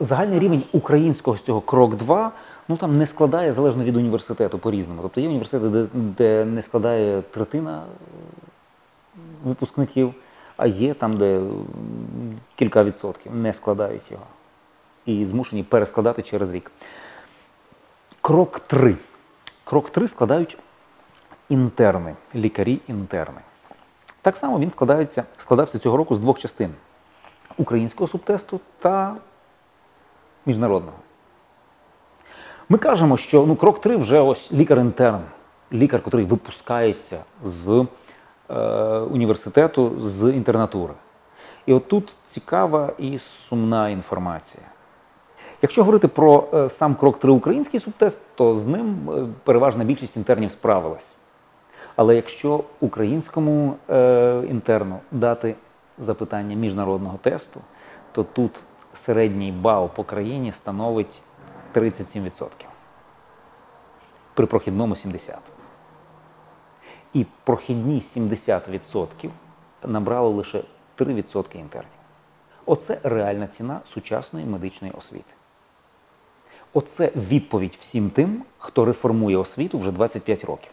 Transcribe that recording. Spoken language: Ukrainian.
Загальний рівень українського з цього крок 2 ну там не складає залежно від університету по-різному. Тобто є університети, де, де не складає третина е, випускників, а є там, де кілька відсотків не складають його. І змушені перескладати через рік. Крок 3. Крок 3 складають інтерни, лікарі-інтерни. Так само він складається, складався цього року з двох частин: українського субтесту та міжнародного. Ми кажемо, що ну, крок 3 вже ось лікар-інтерн, лікар, який випускається з е, університету, з інтернатури. І от тут цікава і сумна інформація. Якщо говорити про е, сам крок 3 український субтест, то з ним е, переважна більшість інтернів справилась. Але якщо українському е, інтерну дати запитання міжнародного тесту, то тут середній бал по країні становить 37%. При прохідному 70%. І прохідні 70% набрало лише 3% інтернів. Оце реальна ціна сучасної медичної освіти. Оце відповідь всім тим, хто реформує освіту вже 25 років.